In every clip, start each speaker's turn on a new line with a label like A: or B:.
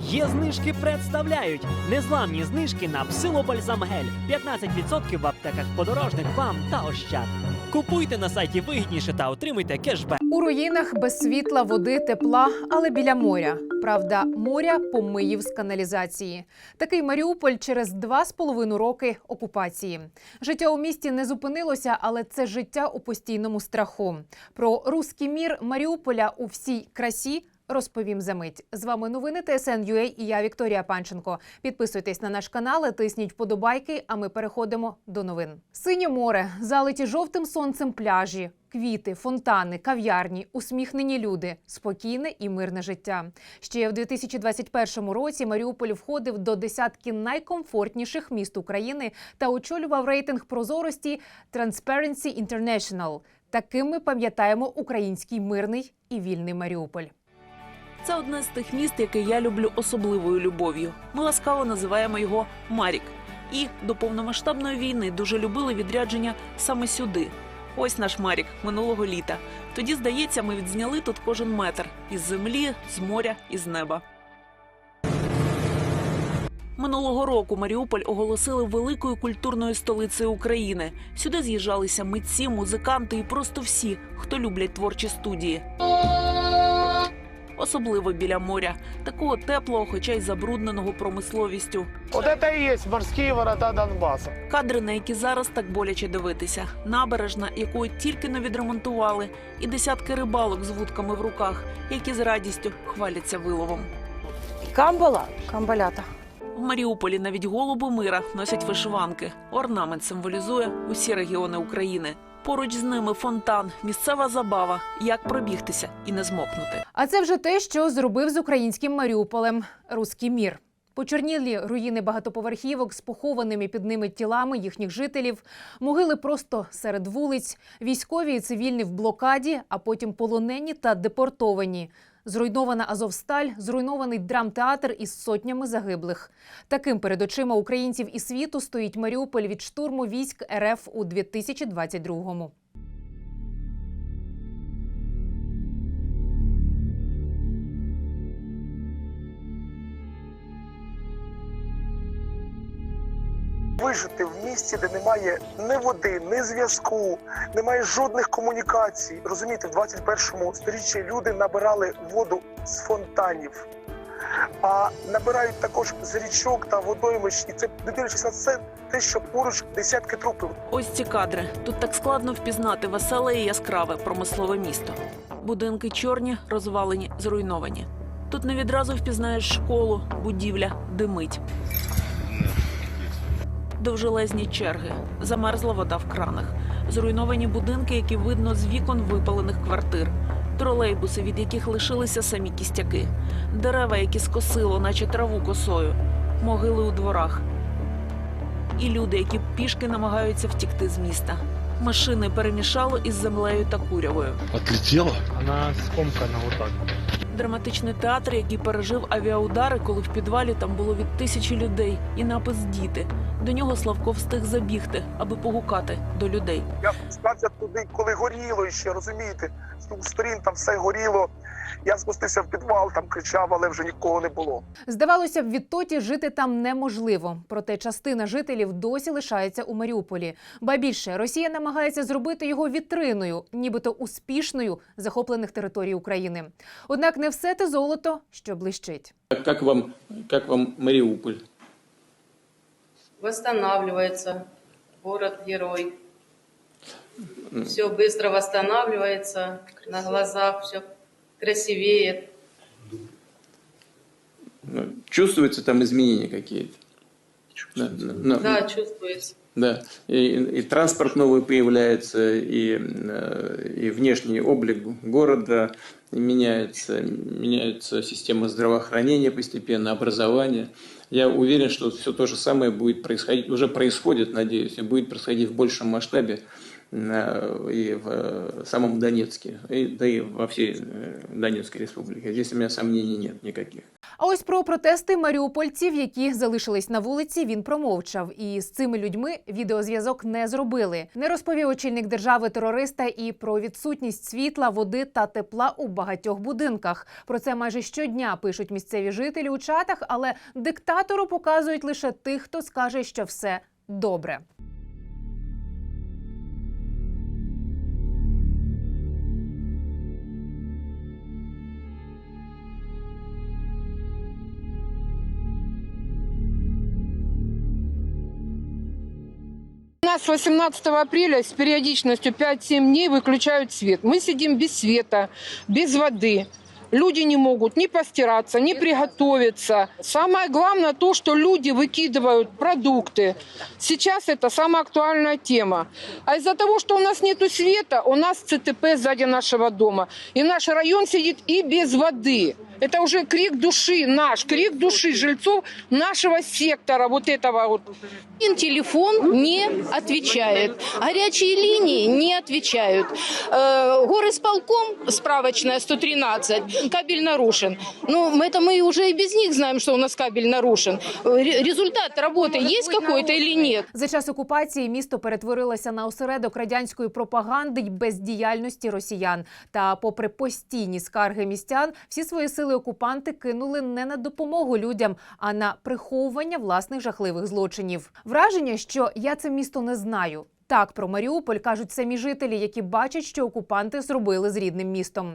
A: Є знижки представляють незламні знижки на псилобальзам гель 15% в аптеках подорожник вам та ощад. Купуйте на сайті вигідніше та отримуйте кешбек.
B: У руїнах без світла, води, тепла, але біля моря. Правда, моря помиїв з каналізації. Такий Маріуполь через два з половиною роки окупації. Життя у місті не зупинилося, але це життя у постійному страху. Про руський мір Маріуполя у всій красі. Розповім за мить. З вами новини ТСН.UA і я Вікторія Панченко. Підписуйтесь на наш канал, тисніть вподобайки. А ми переходимо до новин. Синє море, залиті жовтим сонцем пляжі, квіти, фонтани, кав'ярні, усміхнені люди, спокійне і мирне життя. Ще в 2021 році Маріуполь входив до десятки найкомфортніших міст України та очолював рейтинг прозорості Transparency International. Таким ми пам'ятаємо український мирний і вільний Маріуполь.
C: Це одне з тих міст, яке я люблю особливою любов'ю. Ми ласкаво називаємо його Марік. І до повномасштабної війни дуже любили відрядження саме сюди. Ось наш Марік минулого літа. Тоді, здається, ми відзняли тут кожен метр із землі, з моря і з неба. Минулого року Маріуполь оголосили великою культурною столицею України. Сюди з'їжджалися митці, музиканти і просто всі, хто люблять творчі студії. Особливо біля моря, такого теплого, хоча й забрудненого промисловістю.
D: Вот это и есть морские ворота Донбасса.
C: Кадри, на які зараз так боляче дивитися. Набережна, яку тільки не відремонтували, і десятки рибалок з вудками в руках, які з радістю хваляться виловом.
E: Камбала, камбалята.
C: В Маріуполі навіть голуби мира носять вишиванки. Орнамент символізує усі регіони України. Поруч з ними фонтан, місцева забава, як пробігтися і не змокнути.
B: А це вже те, що зробив з українським Маріуполем руський мір. Почорнілі руїни багатоповерхівок з похованими під ними тілами їхніх жителів, могили просто серед вулиць, військові і цивільні в блокаді, а потім полонені та депортовані. Зруйнована Азовсталь, зруйнований драмтеатр із сотнями загиблих. Таким перед очима українців і світу стоїть Маріуполь від штурму військ РФ у 2022-му.
D: Вижити в місті, де немає ні води, ні зв'язку, немає жодних комунікацій. Розумієте, в 21 сторіччі люди набирали воду з фонтанів, а набирають також з річок та водоймищ. І це не дивлячись на це, те, що поруч десятки трупів.
C: Ось ці кадри. Тут так складно впізнати веселе і яскраве промислове місто. Будинки чорні, розвалені, зруйновані. Тут не відразу впізнаєш школу, будівля, димить. Довжелезні черги, замерзла вода в кранах, зруйновані будинки, які видно з вікон випалених квартир, тролейбуси, від яких лишилися самі кістяки, дерева, які скосило, наче траву косою, могили у дворах, і люди, які пішки намагаються втікти з міста. Машини перемішало із землею та курявою.
F: Отлетела?
G: Она скомкана вот так.
C: Драматичний театр, який пережив авіаудари, коли в підвалі там було від тисячі людей, і напис діти. До нього Славко встиг забігти, аби погукати до людей.
D: Я спускався туди, коли горіло ще, розумієте, з двох сторін там все горіло. Я спустився в підвал, там кричав, але вже нікого не було.
B: Здавалося б, відтоді жити там неможливо. Проте частина жителів досі лишається у Маріуполі. Ба більше Росія намагається зробити його вітриною, нібито успішною захоплених територій України. Однак не все те золото, що блищить.
H: Как вам, как вам Мариуполь?
I: восстанавливается город-герой. Все быстро восстанавливается, на глазах все красивеет.
H: Ну, Чувствуются там изменения какие-то? Да, да, да.
I: Чувствуется.
H: Да. И, и транспорт новый появляется, и, э, и внешний облик города меняется, меняется система здравоохранения постепенно, образование. Я уверен, что все то же самое будет происходить, уже происходит, надеюсь, и будет происходить в большем масштабе и в э, самом Донецке, и, да и во всей э, Донецкой республике. Здесь у меня сомнений нет никаких.
B: А ось про протести маріупольців, які залишились на вулиці, він промовчав. І з цими людьми відеозв'язок не зробили. Не розповів очільник держави терориста і про відсутність світла, води та тепла у багатьох будинках. Про це майже щодня пишуть місцеві жителі у чатах, але диктатору показують лише тих, хто скаже, що все добре.
J: Нас с 18 апреля с периодичностью 5-7 дней выключают свет. Мы сидим без света, без воды. Люди не могут ни постираться, ни приготовиться. Самое главное то, что люди выкидывают продукты. Сейчас это самая актуальная тема. А из-за того, что у нас нет света, у нас ЦТП сзади нашего дома. И наш район сидит и без воды. Это уже крик души наш, крик души жильцов нашего сектора, вот этого вот
K: Телефон не отвечает. Горячие линии не отвечают. Э, горисполком, справочная 113, кабель нарушен. Ну, это мы уже и без них знаем, что у нас кабель нарушен. Ре- Результат работы есть какой-то или нет?
B: За час окупації місто перетворилося на осередок радянської пропаганди й бездіяльності росіян. Та, попри постійні скарги містян, всі свої сили окупанти кинули не на допомогу людям, а на приховування власних жахливих злочинів. Враження, що я це місто не знаю. Так про Маріуполь кажуть самі жителі, які бачать, що окупанти зробили з рідним містом.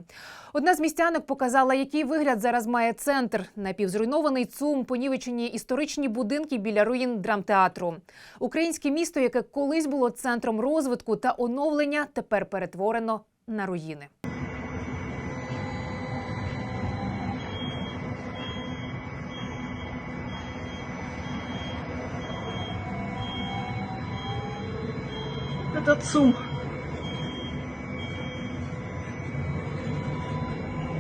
B: Одна з містянок показала, який вигляд зараз має центр. Напівзруйнований ЦУМ, понівечені історичні будинки біля руїн драмтеатру. Українське місто, яке колись було центром розвитку та оновлення, тепер перетворено на руїни.
J: Это ЦУМ.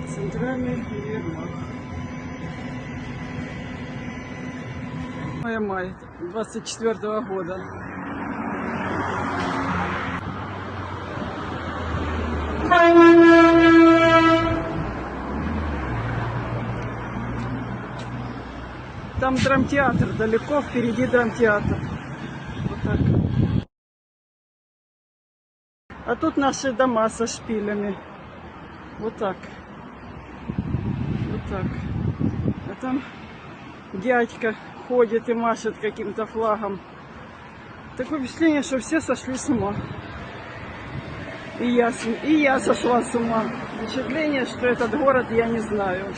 J: Центральный универмаг. Мая май 24 года. Там драмтеатр, далеко впереди драмтеатр. Вот так. А тут наши дома со шпилями. Вот так. Вот так. А там дядька ходит и машет каким-то флагом. Такое впечатление, что все сошли с ума. И я, и я сошла с ума. Впечатление, что этот город я не знаю.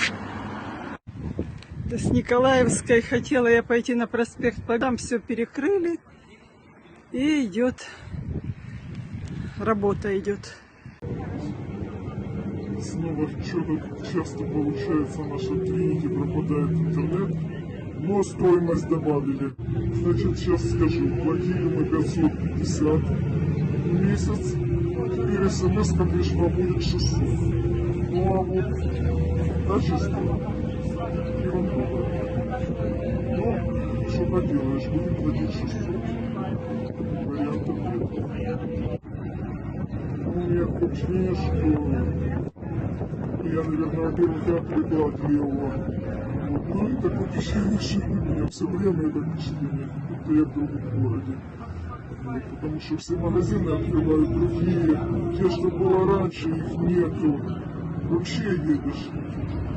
J: С Николаевской хотела я пойти на проспект, там все перекрыли. И идет работа идет.
L: Снова что-то часто получается, в нашем клинике пропадает интернет, но стоимость добавили. Значит, сейчас скажу, платили мы 550 в месяц, теперь смс пришла будет 600. Ну а вот качество ерунда. Ну, что поделаешь, будем платить 600. Вариантов нет. Впечатление, что я, наверное, от левого. Вот. Ну и такое впечатление, что у меня все время это впечатление, будто я в другом городе. Вот, потому что все магазины открывают другие, те, что было раньше, их нету. Вообще едешь,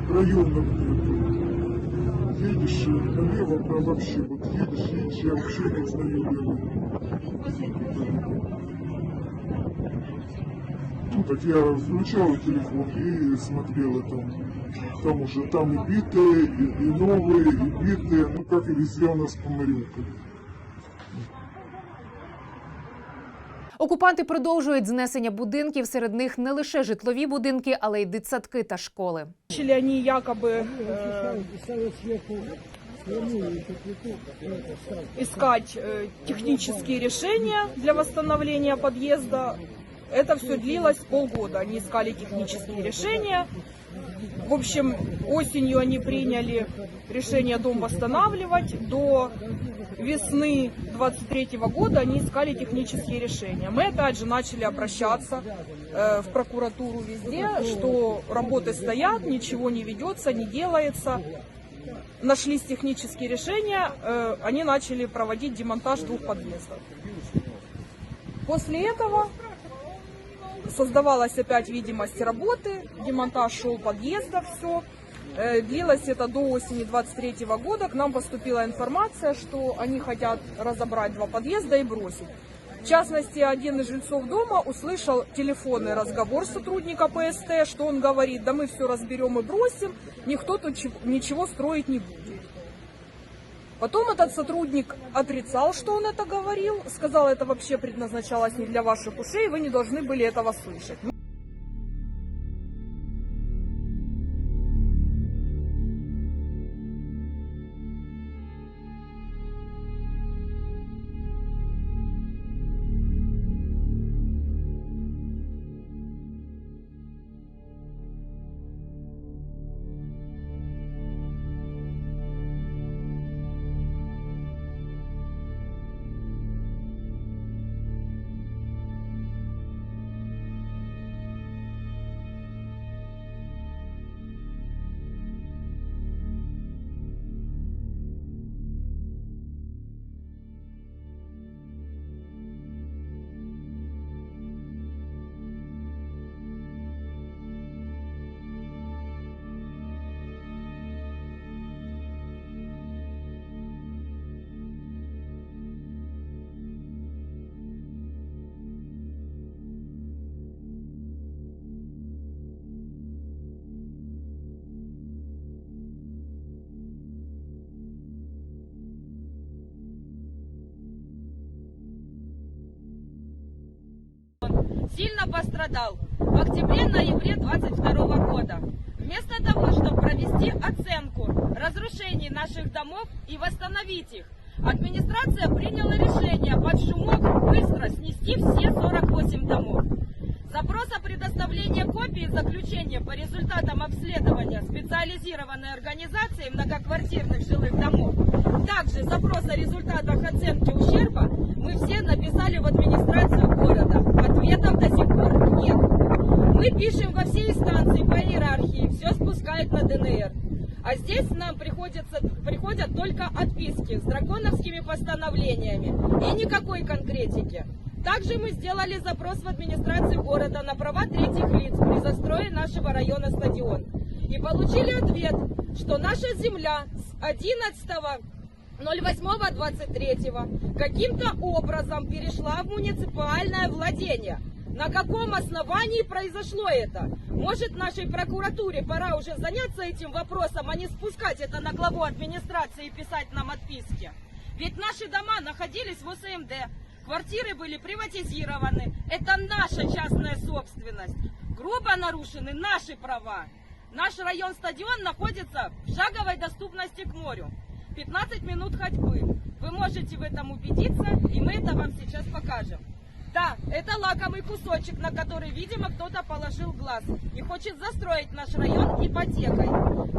L: районов нету. Едешь налево, там вообще, вот едешь, едешь, я вообще не знаю левый. Ну, так я включал телефон и смотрел там. Там уже там и битые, и, и новые, и битые, ну как и везде у нас по Мариуполю.
B: Окупанти продовжують знесення будинків. Серед них не лише житлові будинки, але й дитсадки та школи.
J: Начали они якобы э, искать э, технические решения для восстановления подъезда. Это все длилось полгода. Они искали технические решения.
F: В общем, осенью они приняли решение дом восстанавливать. До весны 23 года они искали технические решения. Мы опять же начали обращаться э, в прокуратуру везде, что работы стоят, ничего не ведется, не делается. Нашлись технические решения, э, они начали проводить демонтаж двух подъездов. После этого создавалась опять видимость работы, демонтаж шел подъезда, все. Длилось это до осени 23 года. К нам поступила информация, что они хотят разобрать два подъезда и бросить. В частности, один из жильцов дома услышал телефонный разговор сотрудника ПСТ, что он говорит, да мы все разберем и бросим, никто тут чего- ничего строить не будет. Потом этот сотрудник отрицал, что он это говорил, сказал, это вообще предназначалось не для ваших ушей, вы не должны были этого слышать.
M: Сильно пострадал в октябре-ноябре 2022 года. Вместо того, чтобы провести оценку разрушений наших домов и восстановить их, администрация приняла решение под шумок быстро снести все 48 домов. Запрос о предоставлении копии заключения по результатам обследования специализированной организации многоквартирных жилых домов. Также запрос о результатах оценки ущерба мы все написали в администрацию города. Ответов до сих пор нет. Мы пишем во все инстанции по иерархии, все спускают на ДНР. А здесь нам приходится, приходят только отписки с драконовскими постановлениями и никакой конкретики. Также мы сделали запрос в администрацию города на права третьих лиц при застрое нашего района стадион. И получили ответ, что наша земля с 11 08.23 каким-то образом перешла в муниципальное владение. На каком основании произошло это? Может, нашей прокуратуре пора уже заняться этим вопросом, а не спускать это на главу администрации и писать нам отписки? Ведь наши дома находились в ОСМД, квартиры были приватизированы. Это наша частная собственность. Грубо нарушены наши права. Наш район-стадион находится в шаговой доступности к морю. 15 минут ходьбы. Вы можете в этом убедиться, и мы это вам сейчас покажем. Да, это лакомый кусочек, на который, видимо, кто-то положил глаз и хочет застроить наш район ипотекой.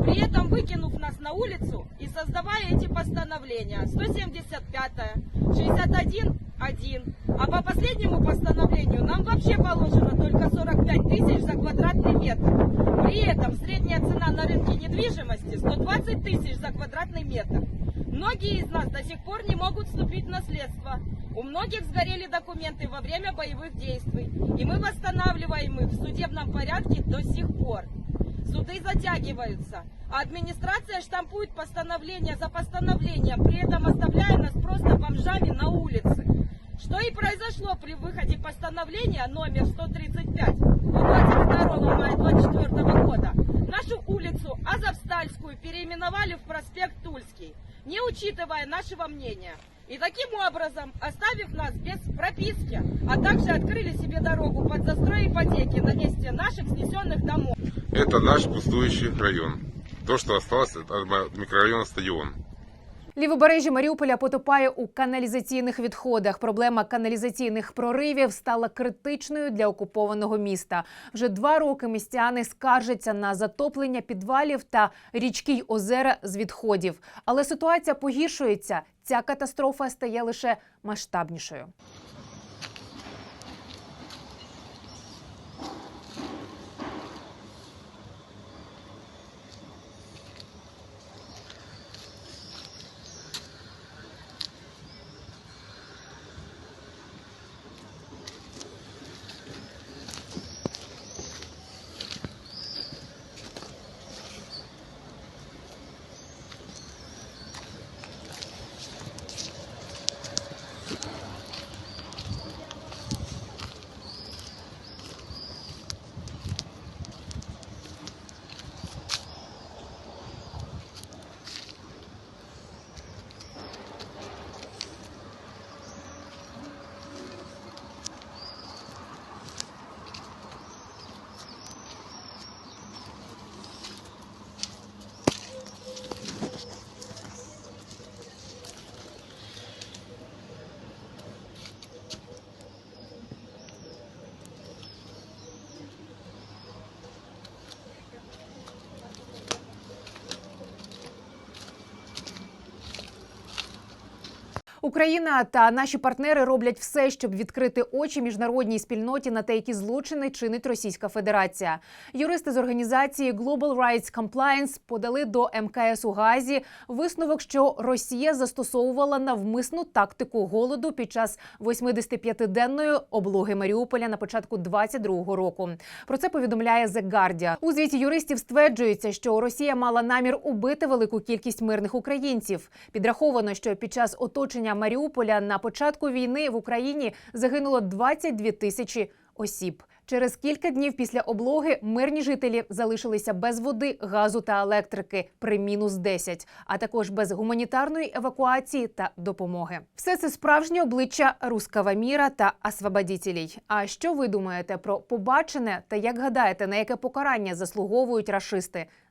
M: При этом выкинув нас на улицу и создавая эти постановления 175, 61, 1. А по последнему постановлению нам вообще положено только 45 тысяч за квадратный метр. При этом средняя цена на рынке недвижимости 120 тысяч за квадратный метр. Многие из нас до сих пор не могут вступить в наследство. У многих сгорели документы во время боевых действий. И мы восстанавливаем их в судебном порядке до сих пор. Суды затягиваются, а администрация штампует постановление за постановлением, при этом оставляя нас просто бомжами на улице. Что и произошло при выходе постановления номер 135 от 22 мая 24 года. Нашу улицу Азовстальскую переименовали в проспект Тульский, не учитывая нашего мнения. И таким образом, оставив нас без прописки, а также открыли себе дорогу под застрой ипотеки на месте наших снесенных домов.
L: Это наш пустующий район. То, что осталось от микрорайона Стадион.
B: Лівобережжя Маріуполя потопає у каналізаційних відходах. Проблема каналізаційних проривів стала критичною для окупованого міста. Вже два роки містяни скаржаться на затоплення підвалів та річки й озера з відходів. Але ситуація погіршується. Ця катастрофа стає лише масштабнішою. Україна та наші партнери роблять все, щоб відкрити очі міжнародній спільноті на те, які злочини чинить Російська Федерація. Юристи з організації Global Rights Compliance подали до МКС у Газі висновок, що Росія застосовувала навмисну тактику голоду під час 85-денної облоги Маріуполя на початку 22-го року. Про це повідомляє The Guardian. У звіті юристів стверджується, що Росія мала намір убити велику кількість мирних українців. Підраховано, що під час оточення Маріуполя на початку війни в Україні загинуло 22 тисячі осіб. Через кілька днів після облоги мирні жителі залишилися без води, газу та електрики при мінус 10, а також без гуманітарної евакуації та допомоги. Все це справжнє обличчя рускава міра та освободітелей. А що ви думаєте про побачене та як гадаєте, на яке покарання заслуговують рашисти?